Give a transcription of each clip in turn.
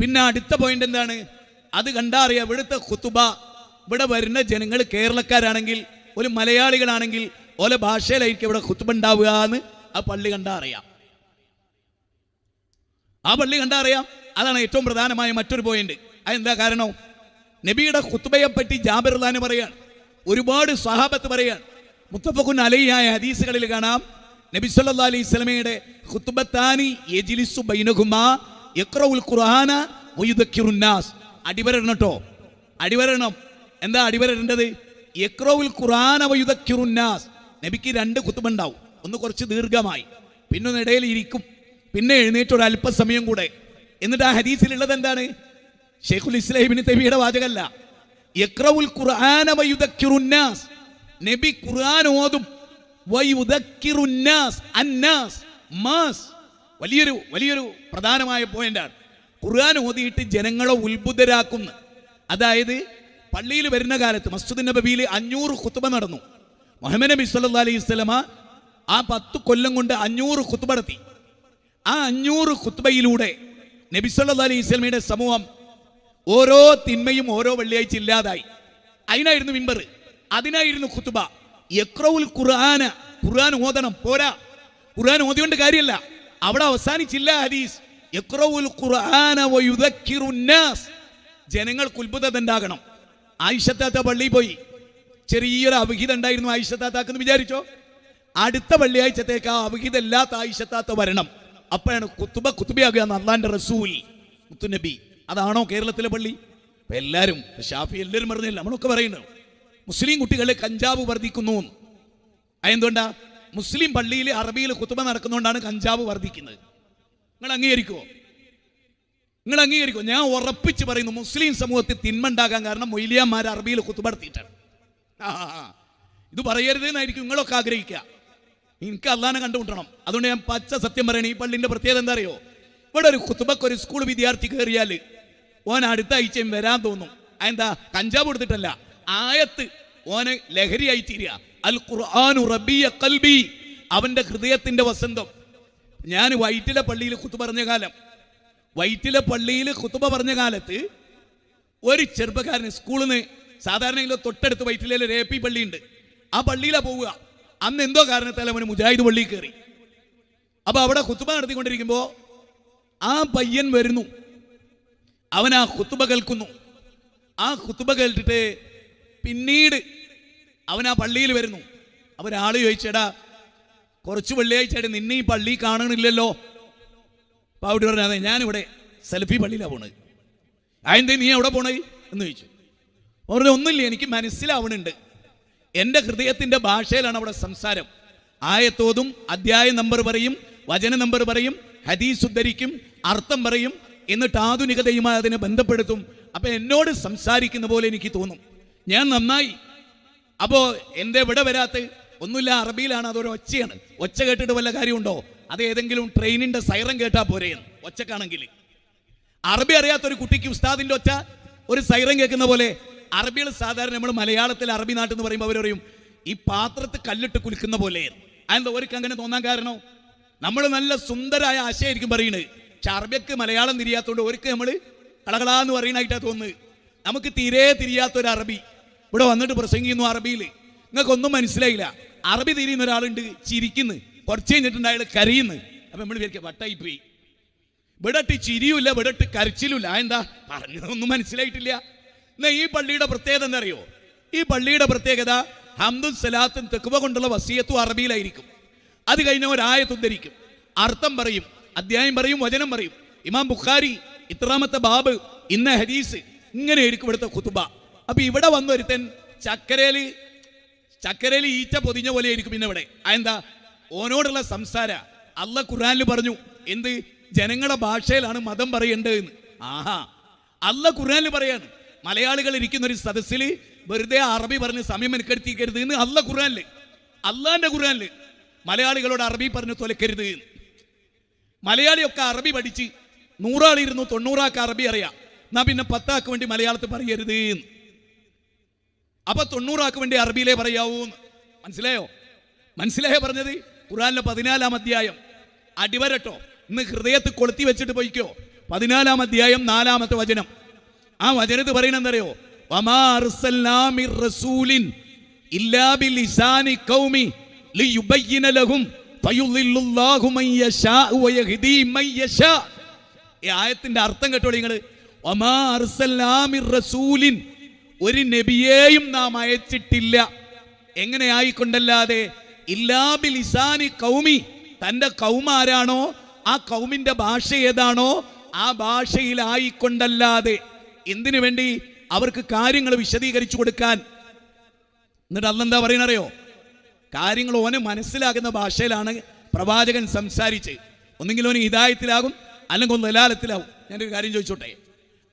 പിന്നെ അടുത്ത പോയിന്റ് എന്താണ്? അത് കണ്ടാ അറിയാം ഇവിടുത്തെ കുത്തുബ ഇവിടെ വരുന്ന ജനങ്ങൾ കേരളക്കാരാണെങ്കിൽ ഒരു മലയാളികളാണെങ്കിൽ ഓലെ ഭാഷയിലായിരിക്കും ഇവിടെ കുത്തുബ ഉണ്ടാവുക എന്ന് ആ പള്ളി കണ്ടാ അറിയാം. ആ പള്ളി കണ്ടാ അറിയാം? അതാണ് ഏറ്റവും പ്രധാനമായ മറ്റൊരു പോയിന്റ് അതെന്താ കാരണം? നബിയുടെ കുത്തുബയെ പറ്റി ജാബിർ ഖാന് പറയാണ്. ഒരുപാട് സഹാബത്ത് പറയാണ്. മുത്തഫഖുൻ അലയായ ഹദീസുകളിൽ കാണാം. നബി സല്ലാ അലൈഹി സ്വലമയുടെ ഖുത്തുബത്താനി യജ്ലിസു ബൈനഹുമാ യഖ്റഉൽ ഖുർആന അടിവരണം അടിവരണം എന്താ അടിവരേണ്ടത് എക്രോവിൽ ഖുർആന വയുദക്കിറുന്നാസ് നബിക്ക് രണ്ട് കുത്തുമുണ്ടാവും ഒന്ന് കുറച്ച് ദീർഘമായി. പിന്നെ ഒന്ന് ഇടയിൽ ഇരിക്കും. പിന്നെ എഴുന്നേറ്റ് ഒരു അല്പസമയം കൂടെ. എന്നിട്ട് ആ ഹദീസിലുള്ളത് എന്താണ്? ഷെയ്ഖുൽ ഇസ്ലാഹിബിന് തെബിയുടെ വാചകല്ല. യക്രവുൽ ഖുർആന വയുദക്കിറുന്നാസ് നബി ഖുർആൻ ഓതും. വയുദക്കിറുന്നാസ് അന്നാസ് മാസ്. വലിയൊരു വലിയൊരു പ്രധാനമായ പോയിന്റാണ്. ഖുർആൻ ഓതിയിട്ട് ജനങ്ങളെ ഉത്ബുദ്ധരാക്കുന്ന. അതായത് പള്ളിയിൽ വരുന്ന കാലത്ത് മസ്ജിദ് നബിയിൽ അഞ്ഞൂറ് ഖുത്ബ നടന്നു. മുഹമ്മദ് നബി സല്ല അലൈഹി സ്വലമ ആ പത്ത് കൊല്ലം കൊണ്ട് അഞ്ഞൂറ് ഖുത്ബ നടത്തി. ആ അഞ്ഞൂറ് ഖുത്ബയിലൂടെ നബി സല്ല അലൈഹി വസല്ലമയുടെ സമൂഹം ഓരോ തിന്മയും ഓരോ വെള്ളിയാഴ്ച ഇല്ലാതായി. അതിനായിരുന്നു മിമ്പർ അതിനായിരുന്നു ഖുത്ബ. യക്രൗൽ ഖുർആന. ഖുർആൻ ഓതണം. പോരാ. ഖുർആൻ ഓതിയോണ്ട് കാര്യമല്ല അവിടെ അവസാനിച്ചില്ല ഹദീസ്. ജനങ്ങൾക്ക് ഉത്ഭുതത ഉണ്ടാകണം. ആയിഷത്താത്ത പള്ളിയിൽ പോയി. ചെറിയൊരു അവിഹിതം ഉണ്ടായിരുന്നു ആയിഷത്താത്താക്കെന്ന് വിചാരിച്ചോ? അടുത്ത വെള്ളിയാഴ്ചത്തേക്ക് ആ അവിഹിതമില്ലാത്ത ആയിഷത്താത്ത വരണം. അപ്പോഴാണ് കുത്തുബ കുത്തുബയാകുക അള്ളാന്റെ റസൂൽ മുത്തുനബി അതാണോ കേരളത്തിലെ പള്ളി? അപ്പൊ എല്ലാവരും ഷാഫി എല്ലാവരും പറഞ്ഞില്ല നമ്മളൊക്കെ പറയുന്നു മുസ്ലിം കുട്ടികളെ കഞ്ചാവ് വർദ്ധിക്കുന്നു എന്ന്. മുസ്ലിം പള്ളിയിൽ അറബിയിൽ കുത്തുമ നടക്കുന്നതുകൊണ്ടാണ് കഞ്ചാവ് വർദ്ധിക്കുന്നത്. നിങ്ങൾ അംഗീകരിക്കുമോ നിങ്ങൾ അംഗീകരിക്കുമോ ഞാൻ ഉറപ്പിച്ച് പറയുന്നു മുസ്ലിം സമൂഹത്തിൽ തിന്മ ഉണ്ടാകാൻ കാരണം മൊയ്ലിയാന്മാർ അറബിയിൽ കുത്തുമ നടത്തിയിട്ടാണ്. ഇത് പറയരുത് എന്നായിരിക്കും നിങ്ങളൊക്കെ ആഗ്രഹിക്കുക. എനിക്ക് അള്ളാനെ കണ്ടുമുട്ടണം. അതുകൊണ്ട് ഞാൻ പച്ച സത്യം പറയണേ ഈ പള്ളിന്റെ പ്രത്യേകത എന്താ അറിയോ? ഇവിടെ ഒരു കുത്തുബക്ക് ഒരു സ്കൂൾ വിദ്യാർത്ഥി കയറിയാൽ ഓൻ അടുത്ത ആഴ്ചയും വരാൻ തോന്നും. അതെന്താ? കഞ്ചാവ് കൊടുത്തിട്ടല്ല. ആയത്ത് ഓനെ ലഹരിയായി തീരുക. അൽ ഖുർആനു റബിയ കൽബി. അവന്റെ ഹൃദയത്തിന്റെ വസന്തം. ഞാൻ വൈറ്റിലെ പള്ളിയിൽ കുത്തു പറഞ്ഞ കാലം. വൈറ്റിലെ പള്ളിയിൽ കുത്തുബ പറഞ്ഞ കാലത്ത് ഒരു ചെറുപ്പക്കാരന് സ്കൂളിൽ നിന്ന് സാധാരണ തൊട്ടടുത്ത് വൈറ്റിലെ ഒരു എ പി പള്ളിയുണ്ട്. ആ പള്ളിയിലാ പോവുക. അന്ന് എന്തോ കാരണത്താൽ അവന് മുജാഹിദ് പള്ളിയിൽ കയറി. അപ്പൊ അവിടെ കുത്തുബ നടത്തിക്കൊണ്ടിരിക്കുമ്പോ ആ പയ്യൻ വരുന്നു. അവൻ ആ കുത്തുബ കേൾക്കുന്നു. ആ കുത്തുബ കേട്ടിട്ട് പിന്നീട് അവൻ ആ പള്ളിയിൽ വരുന്നു. അവരാൾ ചോദിച്ചേടാ കുറച്ച് വെള്ളിയാഴ്ചയായിട്ട് നിന്നെ ഈ പള്ളി കാണണില്ലല്ലോ. അപ്പൊ അവിടെ പറഞ്ഞു അതെ ഞാനിവിടെ സെൽഫി പള്ളിയിലാണ് പോണത് അതെന്തേ നീ എവിടെ പോണേ? എന്ന് ചോദിച്ചു. പറഞ്ഞു ഒന്നുമില്ല എനിക്ക് മനസ്സിലാവണുണ്ട്. എന്റെ ഹൃദയത്തിന്റെ ഭാഷയിലാണ് അവിടെ സംസാരം. ആയത്തോതും അധ്യായ നമ്പർ പറയും വചന നമ്പർ പറയും ഹദീസ് ഉദ്ധരിക്കും അർത്ഥം പറയും എന്നിട്ട് ആധുനികതയുമായി അതിനെ ബന്ധപ്പെടുത്തും. അപ്പൊ എന്നോട് സംസാരിക്കുന്ന പോലെ എനിക്ക് തോന്നും. ഞാൻ നന്നായി അപ്പോ എന്റെ ഇവിടെ വരാത്ത? ഒന്നുമില്ല അറബിയിലാണ് അതൊരു ഒച്ചയാണ്. ഒച്ച കേട്ടിട്ട് വല്ല കാര്യമുണ്ടോ? അത് ഏതെങ്കിലും ട്രെയിനിന്റെ സൈറൻ കേട്ടാ പോരെയെന്ന് ഒച്ചക്കാണെങ്കിൽ. അറബി അറിയാത്ത ഒരു കുട്ടിക്ക് ഉസ്താദിന്റെ ഒച്ച ഒരു സൈറൻ കേൾക്കുന്ന പോലെ. അറബികൾ സാധാരണ നമ്മൾ മലയാളത്തിൽ അറബി നാട്ടിൽ എന്ന് പറയുമ്പോൾ പറയും ഈ പാത്രത്തിൽ കല്ലിട്ട് കുലിക്കുന്ന പോലെ. അതെന്താ അവർക്ക് അങ്ങനെ തോന്നാൻ കാരണം? നമ്മൾ നല്ല സുന്ദരായ ആശയമായിരിക്കും പറയുന്നത് പക്ഷെ അറബിക്ക് മലയാളം തിരിയാത്തതുകൊണ്ട് അവർക്ക് നമ്മൾ കളകളാന്ന് പറയണായിട്ടാ തോന്നുന്നത്. നമുക്ക് തീരെ തിരിയാത്തൊരു അറബി. ഇവിടെ വന്നിട്ട് പ്രസംഗിക്കുന്നു അറബിയിൽ. നിങ്ങൾക്കൊന്നും മനസ്സിലായില്ല. അറബി തിരിയുന്ന ഒരാളുണ്ട് ചിരിക്കുന്നു. കുറച്ച് കഴിഞ്ഞിട്ടുണ്ട് അയാൾ കരയുന്നു. അപ്പം നമ്മൾ വിചാരിക്കുക വട്ടായി പോയി ഇവിടട്ട് ചിരിയുമില്ല ഇവിടട്ട് കരച്ചിലുമില്ല. എന്താ? പറഞ്ഞതൊന്നും മനസ്സിലായിട്ടില്ല. എന്നാ ഈ പള്ളിയുടെ പ്രത്യേകത എന്നറിയോ ഈ പള്ളിയുടെ പ്രത്യേകത ഹംദും സലാത്തും തെക്കുവ കൊണ്ടുള്ള വസീയത്തും അറബിയിലായിരിക്കും. അത് കഴിഞ്ഞ ഒരായത്ത് ഉദ്ധരിക്കും. അർത്ഥം പറയും അധ്യായം പറയും വചനം പറയും. ഇമാം ബുഖാരി ഇത്രാമത്തെ ബാബ് ഇന്ന ഹദീസ് ഇങ്ങനെയായിരിക്കും ഇവിടുത്തെ കുത്തുബ അപ്പൊ ഇവിടെ വന്നൊരുത്തൻ ചക്കരയിൽ ചക്കരയിൽ ഈറ്റ പൊതിഞ്ഞ പോലെ ആയിരിക്കും പിന്നെ ഇവിടെ അതെന്താ? ഓനോടുള്ള സംസാര. അല്ല ഖുറാനിൽ പറഞ്ഞു എന്ത്? ജനങ്ങളുടെ ഭാഷയിലാണ് മതം പറയേണ്ടത് എന്ന് ആഹാ. അല്ല ഖുറാനിൽ പറയാണ് മലയാളികൾ ഇരിക്കുന്ന ഒരു സദസ്സിൽ വെറുതെ അറബി പറഞ്ഞ് സമയം എനിക്കെടുത്തിക്കരുത് എന്ന് അല്ല ഖുറാനിൽ അള്ളാന്റെ ഖുറാനിൽ മലയാളികളോട് അറബി പറഞ്ഞ് തൊലക്കരുത് എന്ന്. മലയാളിയൊക്കെ അറബി പഠിച്ച് നൂറാളിരുന്നു തൊണ്ണൂറാക്ക് അറബി അറിയാം. എന്നാ പിന്നെ പത്താക്ക് വേണ്ടി മലയാളത്തിൽ പറയരുത് എന്ന്. അപ്പൊ തൊണ്ണൂറാക്ക് വേണ്ടി അറബിയിലേ പറയാവൂ മനസ്സിലായോ? മനസ്സിലായോ പറഞ്ഞത്? ഖുറാനിലെ പതിനാലാം അധ്യായം. അടിവരട്ടോ. ഇന്ന് ഹൃദയത്തിൽ കൊളുത്തി വെച്ചിട്ട് പോയിക്കോ. പതിനാലാം അധ്യായം നാലാമത്തെ വചനം. ആ വചനത്ത് ഈ ആയത്തിന്റെ അർത്ഥം കേട്ടോളി നിങ്ങൾ ഒരു നബിയെയും നാം അയച്ചിട്ടില്ല. എങ്ങനെ ആയിക്കൊണ്ടല്ലാതെ ഇല്ലാബി ലിസാനി കൗമി തന്റെ കൗമാരാണോ? ആ കൗമിന്റെ ഭാഷ ഏതാണോ? ആ ഭാഷയിലായിക്കൊണ്ടല്ലാതെ എന്തിനു വേണ്ടി അവർക്ക് കാര്യങ്ങൾ വിശദീകരിച്ചു കൊടുക്കാൻ? എന്നിട്ട് അന്നെന്താ പറയണറിയോ? കാര്യങ്ങൾ ഓനെ മനസ്സിലാകുന്ന ഭാഷയിലാണ് പ്രവാചകൻ സംസാരിച്ച് ഒന്നെങ്കിൽ ഓന് ഹിതായത്തിലാകും അല്ലെങ്കിൽ ഒന്ന് ലലാലത്തിലാവും ഞാനൊരു കാര്യം ചോദിച്ചോട്ടെ?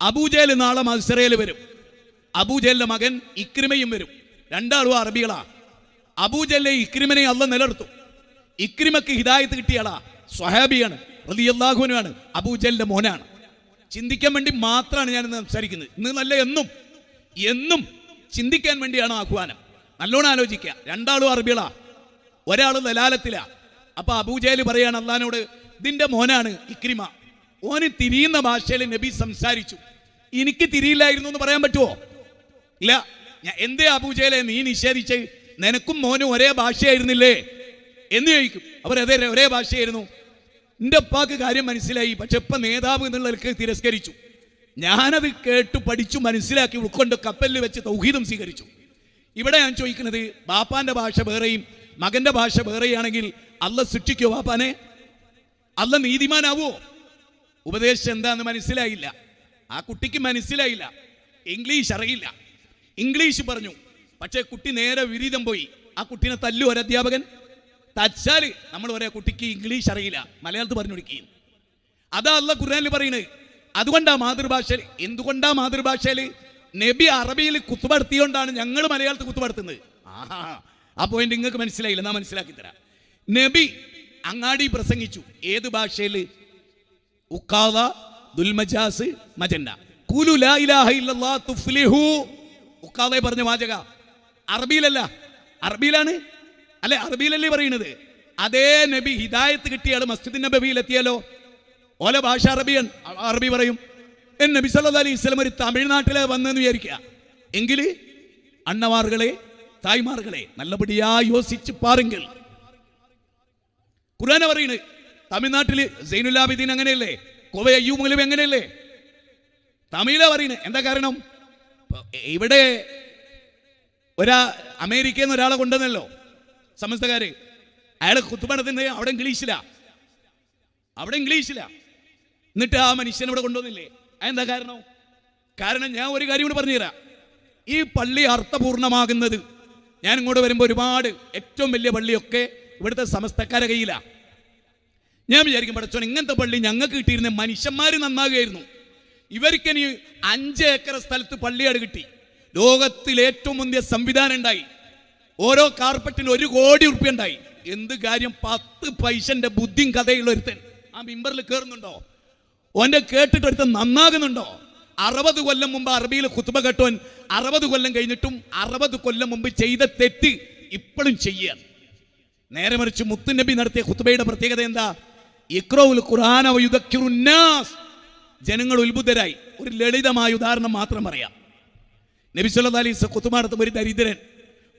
അബൂജേൽ നാളെ മത്സരയിൽ വരും. അബൂജേലിന്റെ മകൻ ഇക്രിമയും വരും. രണ്ടാളും അറബികളാ. അബൂജലിനെ ഇക്രിമനെ അല്ല നിലനിർത്തും. ഇക്രിമക്ക് ഹിദായത്ത് കിട്ടിയാളാ. സ്വഹാബിയാണ് റളിയല്ലാഹുവിനുമാണ് അബൂജലിന്റെ മോനാണ്. ചിന്തിക്കാൻ വേണ്ടി മാത്രമാണ് ഞാൻ സംസാരിക്കുന്നത്. ഇന്ന് നല്ല എന്നും എന്നും ചിന്തിക്കാൻ വേണ്ടിയാണ് ആഹ്വാനം. നല്ലോണം ആലോചിക്കുക. രണ്ടാളും അറബികളാ. ഒരാൾ ദലാലത്തിലാ. അപ്പൊ അബൂജേൽ പറയാണ് അള്ളഹാനോട് ഇതിന്റെ മോനാണ് ഇക്രിമ. ഓന് തിരിയുന്ന ഭാഷയിൽ നബി സംസാരിച്ചു. എനിക്ക് തിരിയില്ലായിരുന്നു എന്ന് പറയാൻ പറ്റുമോ ഇല്ല എന്തേ അബൂജയിലെ നീ നിഷേധിച്ച്? നിനക്കും മോനും ഒരേ ഭാഷയായിരുന്നില്ലേ? എന്ന് ചോദിക്കും? അവർ അതേ ഒരേ ഭാഷയായിരുന്നു. എന്റെ അപ്പാക്ക് കാര്യം മനസ്സിലായി. പക്ഷെ ഇപ്പം നേതാവ് എന്നുള്ളവർക്ക് തിരസ്കരിച്ചു. ഞാനത് കേട്ടു പഠിച്ചു മനസ്സിലാക്കി ഉൾക്കൊണ്ട് കപ്പലിൽ വെച്ച് തൗഹീദം സ്വീകരിച്ചു. ഇവിടെ ഞാൻ ചോദിക്കുന്നത് ബാപ്പാന്റെ ഭാഷ വേറെയും മകന്റെ ഭാഷ വേറെയാണെങ്കിൽ അല്ല സൃഷ്ടിക്കോ ബാപ്പാനെ? അല്ല നീതിമാനാവോ? ഉപദേശം എന്താന്ന് മനസ്സിലായില്ല. ആ കുട്ടിക്ക് മനസ്സിലായില്ല. ഇംഗ്ലീഷ് അറിയില്ല. ഇംഗ്ലീഷ് പറഞ്ഞു. പക്ഷേ കുട്ടി നേരെ വിരീതം പോയി. ആ കുട്ടീനെ തല്ലു ഒരു അധ്യാപകൻ. തച്ചാൽ നമ്മൾ ഒരേ കുട്ടിക്ക് ഇംഗ്ലീഷ് അറിയില്ല. മലയാളത്തിൽ പറഞ്ഞു കൊടുക്കുകയും അതാ അല്ല ഖുർആനിൽ പറയുന്നത്. അതുകൊണ്ടാ മാതൃഭാഷയിൽ എന്തുകൊണ്ടാ മാതൃഭാഷയിൽ നബി അറബിയിൽ കുത്തുപടുത്തിയോണ്ടാണ് ഞങ്ങൾ മലയാളത്തിൽ കുത്തുപടുത്തുന്നത് ആഹാ. ആ പോയിന്റ് നിങ്ങൾക്ക് മനസ്സിലായില്ല. ഞാൻ മനസ്സിലാക്കി തരാം. നബി അങ്ങാടി പ്രസംഗിച്ചു. ഏത് ഭാഷയിൽ? ഉക്കാവ ദുൽമജാസ് മജന്ന. കുലു ലാ ഇലാഹ ഇല്ലല്ലാഹ് തുഫ്ലിഹു ഉസ്താദെ പറഞ്ഞ വാചക. അറബിയിലല്ല. അറബിയിലാണ്. അല്ലെ അറബിയിലല്ലേ പറയുന്നത്? അതേ നബി ഹിദായത്ത് കിട്ടിയാൽ മസ്ജിദ് നബിയിൽ എത്തിയാലോ ഓല ഭാഷ അറബിയൻ അറബി പറയും. എൻ നബി സല്ലാ അലൈഹി സ്വലം ഒരു തമിഴ്നാട്ടിലെ വന്നെന്ന് വിചാരിക്കുക. എങ്കിൽ അണ്ണമാറുകളെ തായ്മാറുകളെ നല്ലപടിയാ യോസിച്ച് പാറുങ്കിൽ. ഖുർആന പറയുന്നത്. തമിഴ്നാട്ടിൽ സൈനുലാബിദ്ദീൻ അങ്ങനെയല്ലേ? കോവ അയ്യൂബ് എങ്ങനെയല്ലേ തമിഴിലാ പറയുന്നത്. എന്താ കാരണം? ഇവിടെ ഒരാ അമേരിക്കയിൽ നിന്ന് ഒരാളെ കൊണ്ടുവന്നല്ലോ. സമസ്തക്കാര് അയാളെ കുത്തുപണത്തിന് അവിടെ ഇംഗ്ലീഷില്ല അവിടെ ഇംഗ്ലീഷില്ല എന്നിട്ട് ആ മനുഷ്യൻ ഇവിടെ കൊണ്ടുവന്നില്ലേ? അതെന്താ കാരണം? കാരണം ഞാൻ ഒരു കാര്യം കൂടി പറഞ്ഞുതരാം. ഈ പള്ളി അർത്ഥപൂർണമാകുന്നത് ഞാൻ ഇങ്ങോട്ട് വരുമ്പോൾ ഒരുപാട് ഏറ്റവും വലിയ പള്ളിയൊക്കെ ഇവിടുത്തെ സമസ്തക്കാരെ കയ്യിലാണ് ഞാൻ വിചാരിക്കും പഠിച്ചോ ഇങ്ങനത്തെ പള്ളി ഞങ്ങൾക്ക് കിട്ടിയിരുന്ന മനുഷ്യന്മാർ നന്നാകുകയായിരുന്നു ഇവർക്കിനി അഞ്ച് ഏക്കർ സ്ഥലത്ത് പള്ളിയാട് കിട്ടി. ലോകത്തിൽ ഏറ്റവും മുന്തിയ സംവിധാനം ഉണ്ടായി. ഓരോ കാർപ്പറ്റിന് ഒരു കോടി ഉറുപ്പ്യ ഉണ്ടായി. എന്ത് കാര്യം? പത്ത് പൈസന്റെ ബുദ്ധിയും കഥയുള്ള ഒരുത്തൻ. ആ മിമ്പറിൽ കയറുന്നുണ്ടോ ഓന്റെ കേട്ടിട്ട് ഒരുത്തൻ നന്നാകുന്നുണ്ടോ? അറുപത് കൊല്ലം മുമ്പ് അറബിയിൽ കുത്തുബ കേട്ടോൻ അറുപത് കൊല്ലം കഴിഞ്ഞിട്ടും അറുപത് കൊല്ലം മുമ്പ് ചെയ്ത തെറ്റ് ഇപ്പോഴും ചെയ്യാൻ. നേരെ മറിച്ച് മുത്തുനബി നടത്തിയ ഖുത്ബയുടെ പ്രത്യേകത എന്താ? ഇക്രോൽ ഖുർആന വയുദക്കിറുന്നാസ് ജനങ്ങൾ ഉത്ബുദ്ധരായി. ഒരു ലളിതമായ ഉദാഹരണം മാത്രം പറയാം. നബി അലൈസ് ഖുത്ബ ഒരു ദരിദ്രൻ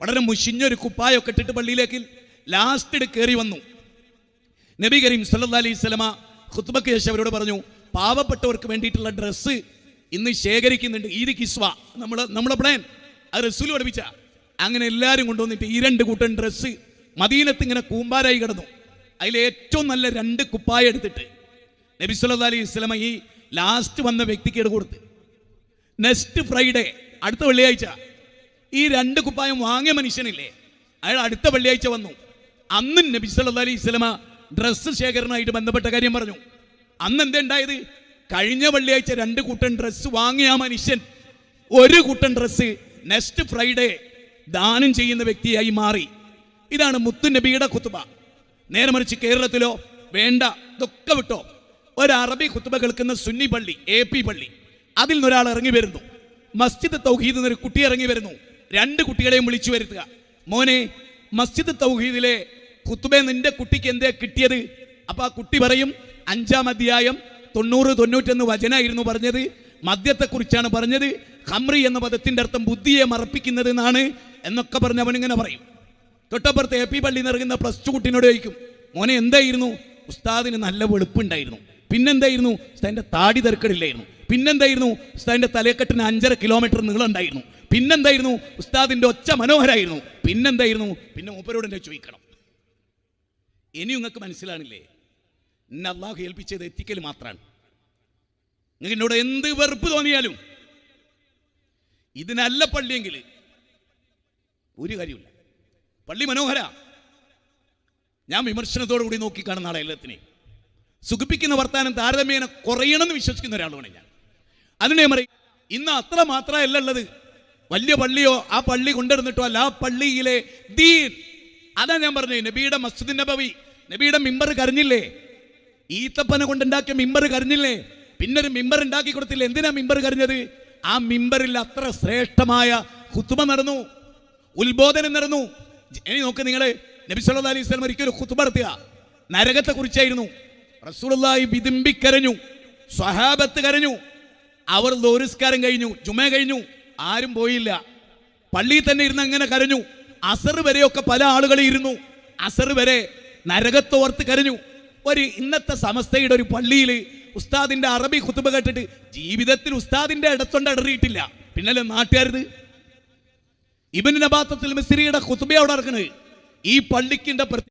വളരെ മുഷിഞ്ഞൊരു കുപ്പായൊക്കെ ഇട്ടിട്ട് പള്ളിയിലേക്ക് ലാസ്റ്റ് കയറി വന്നു. നബി കരീം സല്ലാ അലൈഹി സ്വലമ ഖുത്ബക്ക് ശേഷം അവരോട് പറഞ്ഞു പാവപ്പെട്ടവർക്ക് വേണ്ടിയിട്ടുള്ള ഡ്രസ്സ് ഇന്ന് ശേഖരിക്കുന്നുണ്ട്. ഈദ് കിസ്വ. നമ്മൾ നമ്മളെ പ്ലാൻ അത് റസൂൽ പഠിപ്പിച്ച. അങ്ങനെ എല്ലാവരും കൊണ്ടുവന്നിട്ട് ഈ രണ്ട് കൂട്ടം ഡ്രസ്സ് മദീനത്ത് ഇങ്ങനെ കൂമ്പാരായി കിടന്നു. അതിൽ ഏറ്റവും നല്ല രണ്ട് കുപ്പായ എടുത്തിട്ട് നബി സല്ലാ അലൈഹി സ്വലമ ഈ ലാസ്റ്റ് വന്ന വ്യക്തിക്ക് ഇട കൊടുത്ത്. നെക്സ്റ്റ് ഫ്രൈഡേ അടുത്ത വെള്ളിയാഴ്ച. ഈ രണ്ട് കുപ്പായം വാങ്ങിയ മനുഷ്യനില്ലേ? അയാൾ അടുത്ത വെള്ളിയാഴ്ച വന്നു. അന്ന് നബി സല്ലല്ലാഹു അലൈഹി സ്വലമ ഡ്രസ്സ് ശേഖരണമായിട്ട് ബന്ധപ്പെട്ട കാര്യം പറഞ്ഞു. അന്ന് എന്തുണ്ടായത് കഴിഞ്ഞ വെള്ളിയാഴ്ച രണ്ട് കൂട്ടം ഡ്രസ്സ് വാങ്ങിയ മനുഷ്യൻ ഒരു കൂട്ടം ഡ്രസ്സ് നെക്സ്റ്റ് ഫ്രൈഡേ ദാനം ചെയ്യുന്ന വ്യക്തിയായി മാറി. ഇതാണ് മുത്തു നബിയുടെ കുത്തുബ നേരെ മറിച്ച് കേരളത്തിലോ വേണ്ട ഇതൊക്കെ വിട്ടോ. ഒരു അറബി കുത്തുബ കേൾക്കുന്ന സുന്നി പള്ളി എ പി പള്ളി. അതിൽ നിന്നൊരാൾ ഇറങ്ങി വരുന്നു. മസ്ജിദ് തൗഹീദ് എന്നൊരു കുട്ടി ഇറങ്ങി വരുന്നു. രണ്ട് കുട്ടികളെയും വിളിച്ചു വരുത്തുക. മോനെ മസ്ജിദ് തൗഹീദിലെ കുത്തുബ നിന്റെ കുട്ടിക്ക് എന്തേ കിട്ടിയത്? അപ്പൊ ആ കുട്ടി പറയും അഞ്ചാം അധ്യായം തൊണ്ണൂറ് തൊണ്ണൂറ്റൊന്ന് വചനായിരുന്നു പറഞ്ഞത്. മദ്യത്തെക്കുറിച്ചാണ് പറഞ്ഞത്. ഹംറി എന്ന പദത്തിന്റെ അർത്ഥം ബുദ്ധിയെ മറപ്പിക്കുന്നത് എന്നാണ് എന്നൊക്കെ പറഞ്ഞ് ഇങ്ങനെ പറയും. തൊട്ടപ്പുറത്ത് എ പി പള്ളി നിറങ്ങുന്ന പ്ലസ് ടു കുട്ടിനോട് ചോദിക്കും മോനെ എന്തായിരുന്നു? ഉസ്താദിന് നല്ല വെളുപ്പുണ്ടായിരുന്നു. പിന്നെന്തായിരുന്നു? ഉസ്താദിന്റെ താടി തെർക്കടില്ലായിരുന്നു പിന്നെന്തായിരുന്നു? ഉസ്താദിന്റെ തലക്കെട്ടിന് അഞ്ചര കിലോമീറ്റർ നീളം ഉണ്ടായിരുന്നു പിന്നെന്തായിരുന്നു? ഉസ്താദിന്റെ ഒച്ച മനോഹരായിരുന്നു. പിന്നെന്തായിരുന്നു? പിന്നെ മൂപ്പരോട് എന്നെ ചോദിക്കണം? ഇനി നിങ്ങൾക്ക് മനസ്സിലാണില്ലേ? എന്നെ അള്ളാഹു ഏൽപ്പിച്ചത് എത്തിക്കൽ മാത്രമാണ് നിങ്ങൾക്ക് എന്നോട് എന്ത് വെറുപ്പ് തോന്നിയാലും ഇതിനല്ല പള്ളിയെങ്കിൽ ഒരു കാര്യമില്ല പള്ളി മനോഹര. ഞാൻ വിമർശനത്തോടു കൂടി നോക്കിക്കാണുന്ന ആളെ എല്ലാത്തിനെയും. സുഖിപ്പിക്കുന്ന വർത്താനം താരതമ്യേന കുറയണമെന്ന് വിശ്വസിക്കുന്ന ഒരാളുമാണ് ഞാൻ. അതിനെ പറയും ഇന്ന് അത്ര മാത്രമല്ല ഉള്ളത്. വലിയ പള്ളിയോ ആ പള്ളി കൊണ്ടുവന്നിട്ടോ അല്ല ആ പള്ളിയിലെ ദീൻ. അതാ ഞാൻ പറഞ്ഞു നബിയുടെ മസ്ജിദ് നബവി. നബിയുടെ മിമ്പർ കരഞ്ഞില്ലേ? ഈത്തപ്പന കൊണ്ടുണ്ടാക്കിയ മിമ്പർ കരഞ്ഞില്ലേ? പിന്നെ ഒരു മിമ്പർ ഉണ്ടാക്കി കൊടുത്തില്ല? എന്തിനാ മിമ്പർ കരഞ്ഞത്? ആ മിമ്പറിൽ അത്ര ശ്രേഷ്ഠമായ കുത്തുമ നടന്നു. ഉത്ബോധനം നടന്നു. ഇനി നോക്ക് നിങ്ങൾ നബി സല്ലാ അലൈഹി സ്വലം ഒരിക്കലും ഹുത്തുമ നടത്തുക. നരകത്തെ റസൂലുള്ളാഹി കരഞ്ഞു സ്വഹാബത്ത് കരഞ്ഞു അവർ ലോറിസ്കാരം കഴിഞ്ഞു ജുമ കഴിഞ്ഞു ആരും പോയില്ല. പള്ളിയിൽ തന്നെ ഇരുന്ന് അങ്ങനെ കരഞ്ഞു. അസർ വരെയൊക്കെ പല ആളുകൾ ഇരുന്നു. അസർ വരെ നരകത്തോർത്ത് കരഞ്ഞു. ഒരു ഇന്നത്തെ സമസ്തയുടെ ഒരു പള്ളിയിൽ ഉസ്താദിന്റെ അറബി കുത്തുബ കേട്ടിട്ട് ജീവിതത്തിൽ ഉസ്താദിന്റെ ഇടത്തൊണ്ട് ഇടറിയിട്ടില്ല പിന്നല്ലേ നാട്ടുകാരത്? ഇബിൻ നബാത്തത്തിൽ മിസ്രിയുടെ കുത്തുബ അവിടെ ഇറക്കുന്നത് ഈ പള്ളിക്കിന്റെ